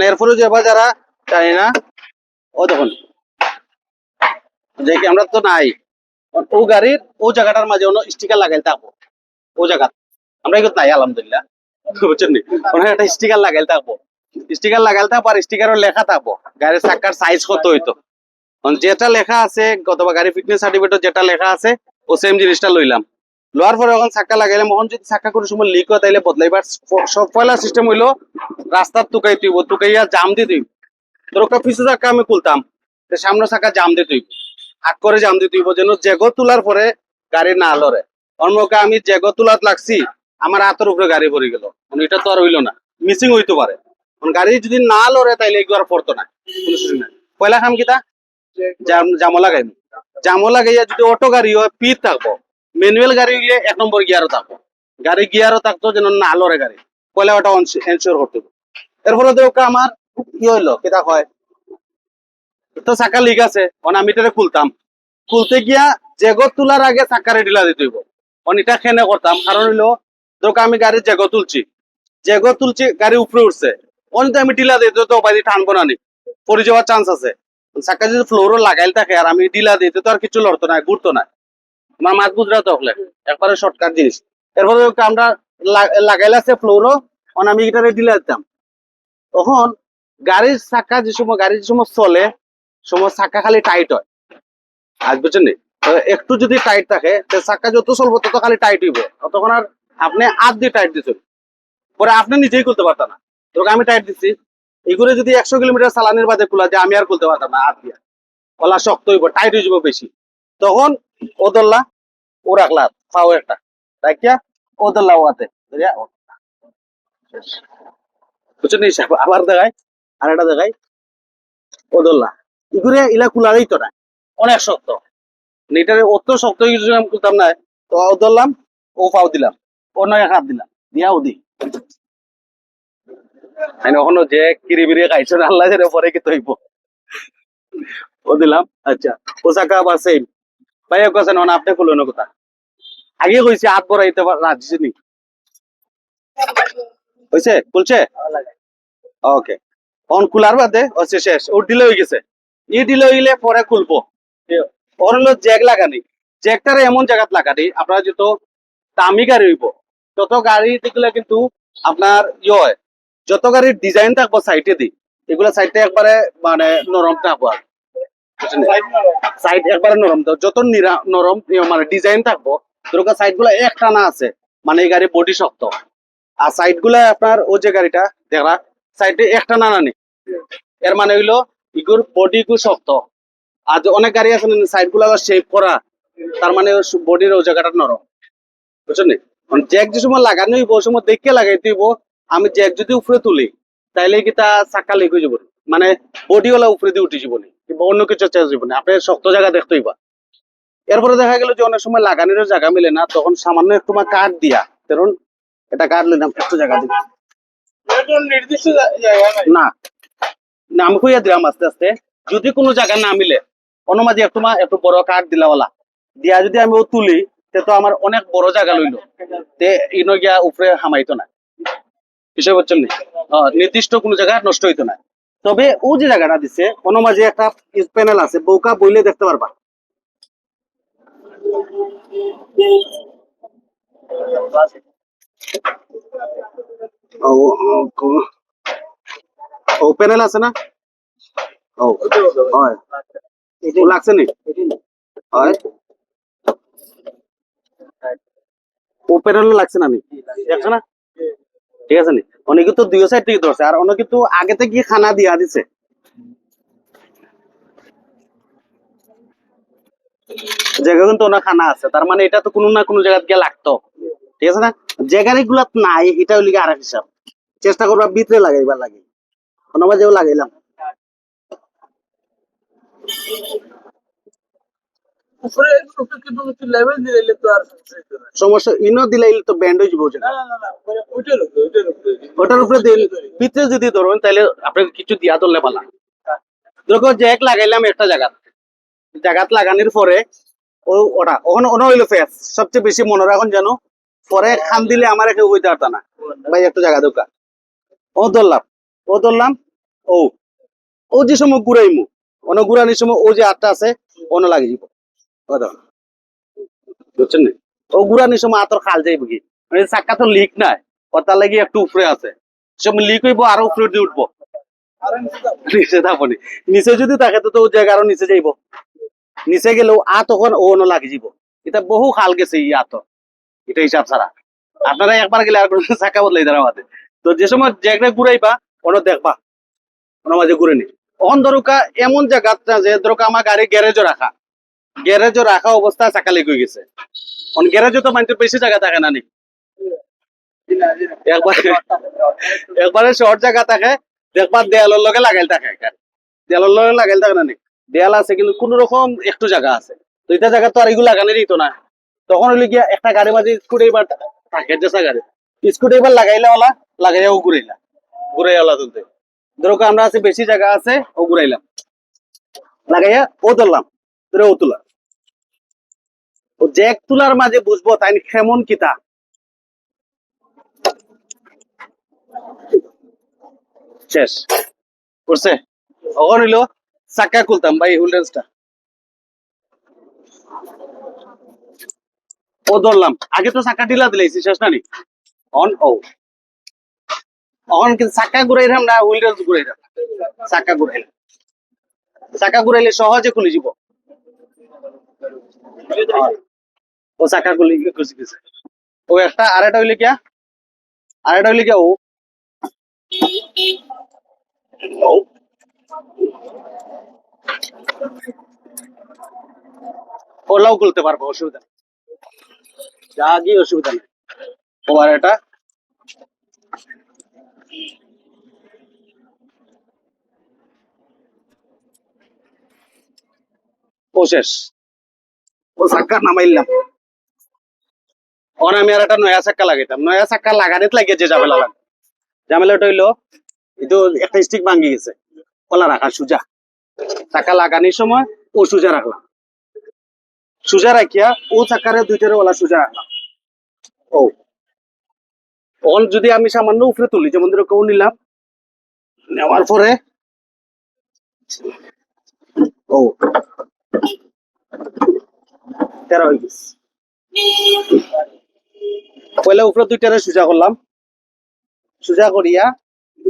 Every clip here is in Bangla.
মানে এরপরে যে এবার যারা জানি না, ও দেখুন যে কি আমরা তো নাই ও গাড়ির, ও জায়গাটার মাঝে অন্য স্টিকার লাগাইতে থাকব, ও জায়গা, আমরা এগুলো নাই, আলহামদুলিল্লাহ, বুঝছেন একটা স্টিকার লাগাইতে থাকব স্টিকার লাগাইতে থাকব আর স্টিকারও লেখা থাকব, গাড়ির চাকার সাইজ কত হইতো। যেটা লেখা আছে, অথবা গাড়ি ফিটনেস সার্টিফিকেট যেটা লেখা আছে, ও সেম জিনিসটা লইলাম। লোয়ার পরে যখন চাক্কা লাগাইলাম তখন যদি চাক্কা কোনো সময় লিক হয়, তাইলে বদলাইবার সব পয়লা সিস্টেম হইল রাস্তার তুকাই তুইব তুকাইয়া জাম দিয়ে তুইব একটা পিছু চাক্কা আমি খুলতাম সামনে চাক্কা জাম দিয়ে তুইব আগ করে জাম দিয়ে তুইব যেন জেগো তোলার পরে গাড়ি না লড়ে। অন্যকে আমি জেগো তোলাত লাগছি, আমার হাতের উপরে গাড়ি পড়ে গেল। মানে এটা তো আর হইল না মিসিং হইতে পারে। কারণ গাড়ি যদি না লড়ে, তাইলে আর পড়তো না, কোনো সুযোগ নাই। পয়লা খাম কিতা? জাম লাগাইম। জামো লাগাইয়া যদি অটো গাড়ি হয়, পিত থাকব। ম্যানুয়াল গাড়ি হইলে এক নম্বর গিয়ারও থাকব। গাড়ি গিয়ারও থাকতো যেন না লড়ে গাড়ি। পয়লা ওটা এনশিওর করতে এরপরে ওকে আমার কি হইল কিতা হয়? তো চাকা লিক আছে অন আমি এটা খুলতাম। খুলতে গিয়া জেগো তোলার আগে চাকারে ঢিলা দিতে হইব। অন এটা খেনে করতাম? কারণ হইল তোকে আমি গাড়ির জেগো তুলছি। জেগো তুলছি, গাড়ি উপরে উঠছে। অন আমি ঢিলা দিতে তো বাইরে টানবো না নি। পড়ে যাওয়ার চান্স আছে। চাকা যদি ফ্লোরও লাগাইল থাকে, আর আমি ঢিলা দিতে তো আর কিছু লড়তো না, ঘুরতো না। আমার মাছ বুঝরাতে হলে। একবারে শর্টকাট জিনিস। এরপরে আমরা লাগাইলে আছে ফ্লোরও অন আমি এটারে ঢিলা দিতাম। তখন গাড়ির চাকা যে সময় গাড়ি যে সময় চলে, সময় চাকা খালি টাইট হয়। আজ বুঝছেন? একটু যদি টাইট থাকে চাকা যত চলবো তত খালি টাইট হইব। তখন আর আপনি হাত দিয়ে টাইট দিচ্ছেন পরে আপনি নিজেই খুলতে পারতেন না। তোকে আমি টাইট দিচ্ছি এগুলো যদি একশো কিলোমিটার চালানের বাদে খোলা যায়, আমি আর খুলতে পারতাম না হাত দিয়ে। ওলা শক্ত হইব টাইট হয়ে যাব বেশি। তখন ও ধরলা ও রাখলা একটা। রাখিয়া ও ধরলা ওয়াতে বুঝছেন আবার আর একটা দেখায় ও ধরলা এগুলো ইলা কুলারেই তো না। অনেক শক্ত। এটারে অত শক্ত কিছু না। তো ও ধরলাম ও পাও দিলাম। ও নয় হাত দিলাম। দিয়া ও দি ওখানে যে কিরি বিরি খাইছো, আল্লাহ পরে কি তৈব। ও দিলাম আচ্ছা। ও চাকা আবার সেম ভাই কাছে না আপনি খুলুন না কথা। আগে কইছি, হাত বড়াইতে রাজি নি হইছে? খুলছে? ওকে। অন বাদে হচ্ছে শেষ। ও হয়ে গেছে। ই হইলে পরে খুলবো। ওর হলো জ্যাক লাগানি। এমন জায়গাত লাগানি, আপনার যত দামি গাড়ি হইব, তত গাড়ি দেখলে কিন্তু আপনার ইয়ে হয়। যত গাড়ির ডিজাইন থাকব সাইডে দি, এগুলা সাইডে একবারে মানে নরম থাকব আর সাইড একবারে নরম। থাকব যত নিরা- নরম মানে ডিজাইন থাকব সাইডগুলা আছে মানে এই গাড়ির বডি শক্ত। আর সাইডগুলা আপনার ও যে গাড়িটা দেখা সাইডে একটা না এর মানে হইল ইগুর বডি গু শক্ত। আর অনেক গাড়ি আছে সাইডগুলা শেপ করা, তার মানে বডির ও জায়গাটা নরম। বুঝছেন জ্যাক যে সময় লাগানো হইব, ওই সময় দেখে লাগাই দিব আমি জ্যাক যদি উপরে তুলি, তাইলে কি তা চাক্কা লেগে যাব? মানে বডি ওলা উপরে দিয়ে উঠে যাব নি। কিংবা অন্য কিছু চেঞ্জ যাব না। আপনি শক্ত জায়গা দেখতে হইবা। এরপরে দেখা গেল যে অনেক সময় লাগানোর জায়গা মিলে না, তখন সামান্য একটু মা কাঠ দিয়া কারণ এটা কাঠ লইলাম একটু জায়গা দিই নির্দিষ্ট না না কইয়া দিলাম আস্তে আস্তে। যদি কোনো জায়গা না মিলে অন্য মাঝে একটু মা একটু বড় কাঠ দিলা ওলা দিয়া যদি আমি ও তুলি, তে তো আমার অনেক বড় জায়গা লইলো। তে ইনো গিয়া উপরে হামাইতো না। বিষয় বুঝছেন? নির্দিষ্ট কোনো জায়গা নষ্ট হইতো না। তবে ও যে জায়গাটা দিছে অন্য মাঝে একটা প্যানেল আছে বউকা বইলে দেখতে পারবা। ও ও, ও, ও প্যানেল আছে না? ও হয়। ও লাগছে নি? হয়। ও প্যানেল লাগছে না নি? দেখছ না? ঠিক আছে নি? অনেকে তো দুই সাইড থেকে ধরছে, আর অনেক কিন্তু আগে থেকে খানা দিয়া দিছে। জায়গা কিন্তু ওনার খানা আছে, তার মানে এটা তো কোনো না কোনো জায়গা গিয়ে লাগতো। ঠিক আছে না? জায়গা গুলা নাই, এটা হইলে আর হিসাব। চেষ্টা করবা ভিতরে লাগাইবার লাগে। কোনো মাঝেও লাগাইলাম উপরে উপরে কিন্তু একটু লেভেল দিলে তো আর সমস্যা হইতো ইনো তো ব্যান্ড যাব না না না না ওই- ওইটার উপরে ওইটার উপরে ওটার উপরে ভিতরে যদি ধরবেন তাহলে আপনাকে কিছু দিয়া ধরলে পালা দেখো জ্যাক লাগাইলাম একটা জায়গা জায়গাত লাগানোর পরে ও ওটা ওখানে ওখানে হইল ফেস সবচেয়ে বেশি মনে রাখুন যেন পরে খান দিলে আমার কেউ বইতে পারত না। ভাই একটু জায়গা দোকা ও ধরলাম ও ধরলাম ও। ও যে সময় ঘুরাইমু অন ঘুরানির সময় ও যে আটটা আছে অন লাগে যাব বুঝছেন? ও ঘুরানির সময় আতর খাল যাইব কি? মানে চাক্কা তো লিক নাই। কথা লাগি একটু উপরে আছে। লিক হইব, আরও উপরে দিয়ে উঠবো। নিচে থাকবনি নিচে যদি থাকে, তো ও জায়গা আরও নিচে যাইব। নিচে গেলেও আ তখন ও অন্য লাগি যাব এটা বহু খাল গেছে ই আত এটা হিসাব ছাড়া। আপনারা একবার গেলে আর কোনো চাকা বদলাই দেওয়া আমাদের। তো যে সময় জায়গা ঘুরাইবা, অন্য দেখবা। অন্য মাঝে ঘুরে নি। অন ধরুকা এমন জায়গা যে ধরুকা আমার গাড়ি গ্যারেজও রাখা। গ্যারেজও রাখা অবস্থা চাকা লেগে গেছে। অন গ্যারেজও তো মানুষের বেশি জায়গা থাকে না নি। একবারে একবারে শর্ট জায়গা থাকে, দেখবার দেয়ালের লগে লাগাইল থাকে। দেয়ালের লগে লাগাইল থাকে না নি। দেয়াল আছে কিন্তু কোন রকম একটু জায়গা আছে। তো এটা জায়গা তো আর এগুলো লাগানি দিত না। তখন হইলে গিয়া একটা গাড়ি মাঝে স্কুটি এবার থাকে যেসা গাড়ি স্কুটি এবার লাগাইলে ওলা, লাগাইয়া ও ঘুরাইলা। ঘুরাই ওলা তুলতে। ধরো আমরা আছে, বেশি জায়গা আছে, ও ঘুরাইলাম। লাগাইয়া ও ধরলাম। ধরে ও তুলা ও জ্যাক তুলার মাঝে বুঝব তাই কেমন কিতা শেষ। করছে? তখন হইল চাক্কা খুলতাম ভাই হুলডেন্সটা ও ধরলাম। আগে তো চাক্কা ঢিলা দিলাইছি, শেষ না নি? On, O. অন কিন্তু চাক্কা ঘুরাইলাম না হুইলডেন্স ঘুরাইলাম। চাক্কা ঘুরাইলাম। চাক্কা ঘুরাইলে সহজে খুলে যাব। ও চাক্কা খুলে খুশি গেছে। ও একটা আর একটা হইলে কিয়া আর একটা হইলে কিয়া ও? ওলাও খুলতে পারব, অসুবিধা। যা গিয়ে অসুবিধা নেই। আর এটা? ও শেষ। ও চাক্কা নামাইলাম। ওর আমি আর একটা নয়া চাক্কা লাগাইতাম। নয়া চাক্কা লাগানিত লাগিয়ে যে ঝামেলা লাগে। ঝামেলাটা হইল কিন্তু একটা স্টিক ভাঙ্গি গেছে। ওলা রাখা, সুজা। চাকা লাগানির সময় ও সুজা রাখলাম। সুজা রাখিয়া ও চাকারে দুইটারে ওলা সুজা রাখলাম। ও। অন যদি আমি সামান্য উপরে তুলি, যেমন ধরো কেউ নিলাম, নেওয়ার পরে ও। তেরো হয়ে গেছে। পয়লা উপরে দুইটারে সুজা করলাম। সুজা করিয়া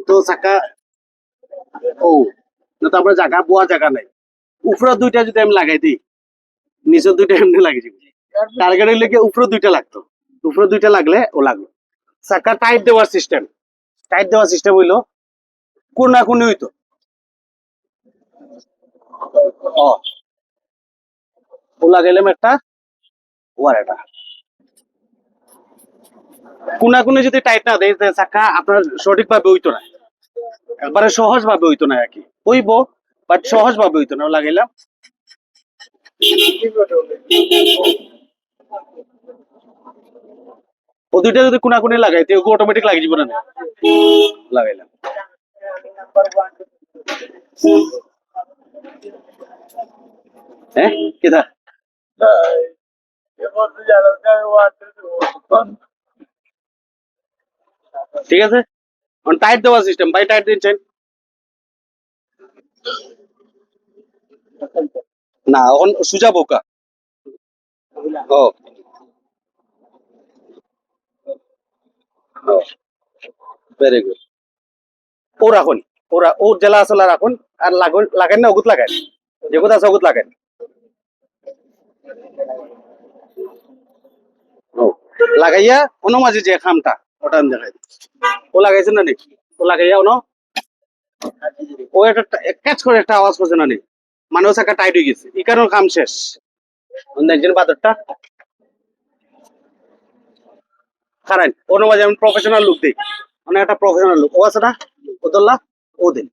তো চাকা ও না জায়গা বোয়া জায়গা নাই। উপরে দুইটা যদি আমি লাগাই দিই, নিচের দুইটা এমনি লাগিয়ে দিবি টার্গেট হইলে উপরে দুইটা লাগতো? উপরে দুইটা লাগলে ও লাগল। চাকা টাইট দেওয়ার সিস্টেম টাইট দেওয়ার সিস্টেম হইল কোন কোন হইতো লাগাইলাম একটা কোনা কোনে যদি টাইট না দেয় চাকা আপনার সঠিক ভাবে হইতো না। একবারে সহজ ভাবে হইতো না আর কি। হইব বাট না যদি কোনা কোনে লাগাই তো অটোমেটিক লাগি যাব না? লাগাইলাম। হ্যাঁ? ঠিক আছে? টাইট দেওয়া সিস্টেম বাই টাইট দিচ্ছেন? না, এখন সুজা বোকা। ও। ভেরি গুড ও রাখুন। ওরা, ও জেলা আসলা রাখুন। আর লাগুন না, ওগুত লাগান। যেগুত আছে, ওগুত লাগান। লাগাইয়া অন্য মাঝে যে খামটা। ওটা আমি দেখাই। ও লাগাইছে না নাকি ও লাগাইয়া অন ও একটা ক্যাচ করে একটা আওয়াজ করছে না নাকি মানে ও চাকা টাইট হয়ে গেছে। এই কারণে কাম শেষ। দেখছেন বাদরটা। খারান অন্য মাঝে আমি প্রফেশনাল লুক দিই। মানে একটা প্রফেশনাল লুক ও আছে না? ও দোল্লা ও দিন।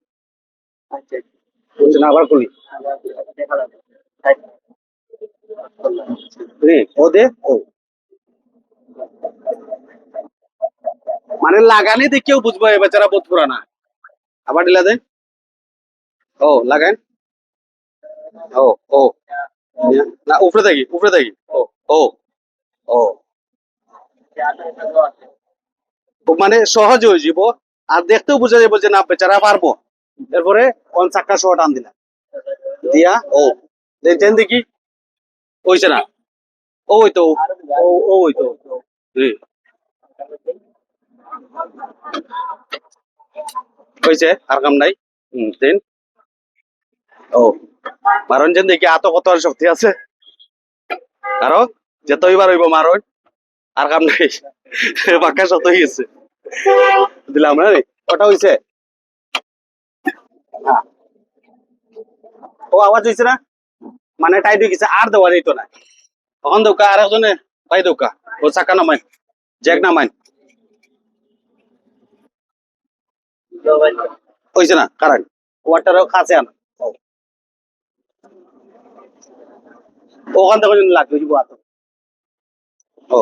বুঝছেন আবার খুলি। ও দে, ও। মানে লাগানি দেখেও বুঝব এ বেচারা বোধ পুরানা আবার ডিলা দেন ও, লাগান। ও ও। না, উপরে থাকি উপরে থাকি। ও ও ও। মানে সহজ হয়ে যাব আর দেখতেও বোঝা যাবে যে না, বেচারা পারব। এরপরে অন চাক্কা সহ টান দিলাম। দিয়া, ও। দেখছেন দেখি। হইছে না। ওই তো। ও ও, ওই তো। জি। হইছে আর কাম নাই। দেন। ও, মারণ যেন দেখি আত কত শক্তি আছে। আরও হইব মারণ, আর কাম নাই। শত দিলাম না রে হইছে। ও, আওয়াজ হইছে না? মানে হয়ে গেছে, আর দেওয়া যেত না। তখন দৌকা আর একজনে পাই দৌকা। ও চাকা নামাই জ্যাক নামাই হইছে না কারণ ওয়াটারও কাছে আন। ওখান থেকে লাগবে দিব আতো ও।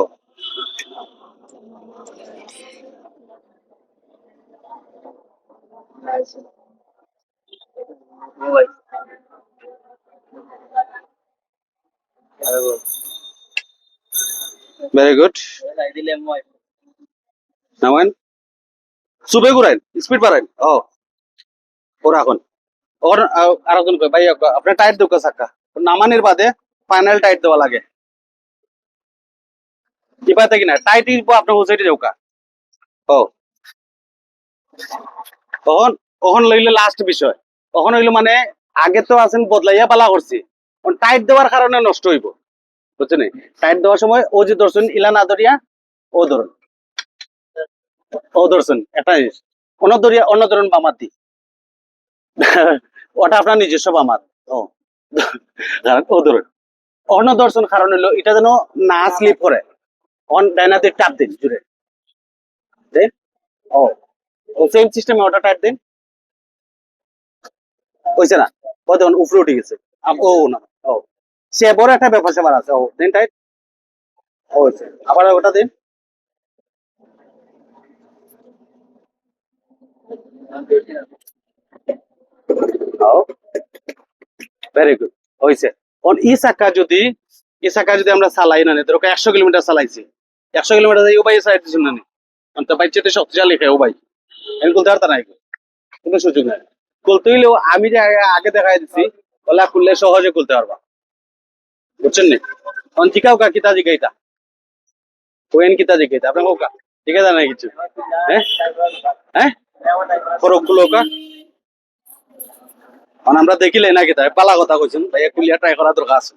ভেরি গুড নামান ঘুরাইন স্পিড বাড়াইন ও ও রাখুন ওর আর একজন ভাই আপনার টায়ার চাক্কা নামানির বাদে ফাইনাল টাইট দেওয়া লাগে। কিনা? টাইট ও। তখন তখন লইলে লাস্ট বিষয়। তখন হইল মানে আগে তো আছেন, বদলাইয়া পালা করছি। টাইট দেওয়ার কারণে নষ্ট হইব। বুঝছেন টাইট দেওয়ার সময় ও যে ধরছেন ইলা না ধরিয়া ও ধরুন। ও জিনিস অন্য অন্য ধরুন বামার দি ওটা আপনার নিজস্ব বামার ও ও। ধরুন অন্য দর্শন কারণ হইল এটা যেন না স্লিপ করে। অন ডাইনাতে টাপ দিন জুড়ে। ও। সেম সিস্টেমে ওটা টাইট দিন। হইছে না? ও দেখুন, উপরে উঠে গেছে। ও, না। ও। সে বড় একটা ব্যাপার আছে। ও, দিন টাইট ও, আবার ওটা দিন। ই চাকা যদি ই চাকা যদি আমরা চালাই না একশো কিলোমিটার চালাইছি। একশো কিলোমিটার যাই ভাই সাইড দিচ্ছেন না। তো বাইক আমি না কোনো সুযোগ আমি যে আগে- দেখাই দিচ্ছি ওলা খুললে সহজে খুলতে পারবা। বুঝছেন নি? অন ঠিকাও কা কিতা জিগাইতা? কোয়েন কিতা জিগাইতা? আপনার হোকা আছে না কিছু? হ্যাঁ? হ্যাঁ? কা আমরা দেখিলে নাকি তাই পালা কথা কইছেন ভাইয়া কুলিয়া ট্রাই করা দরকার আছে।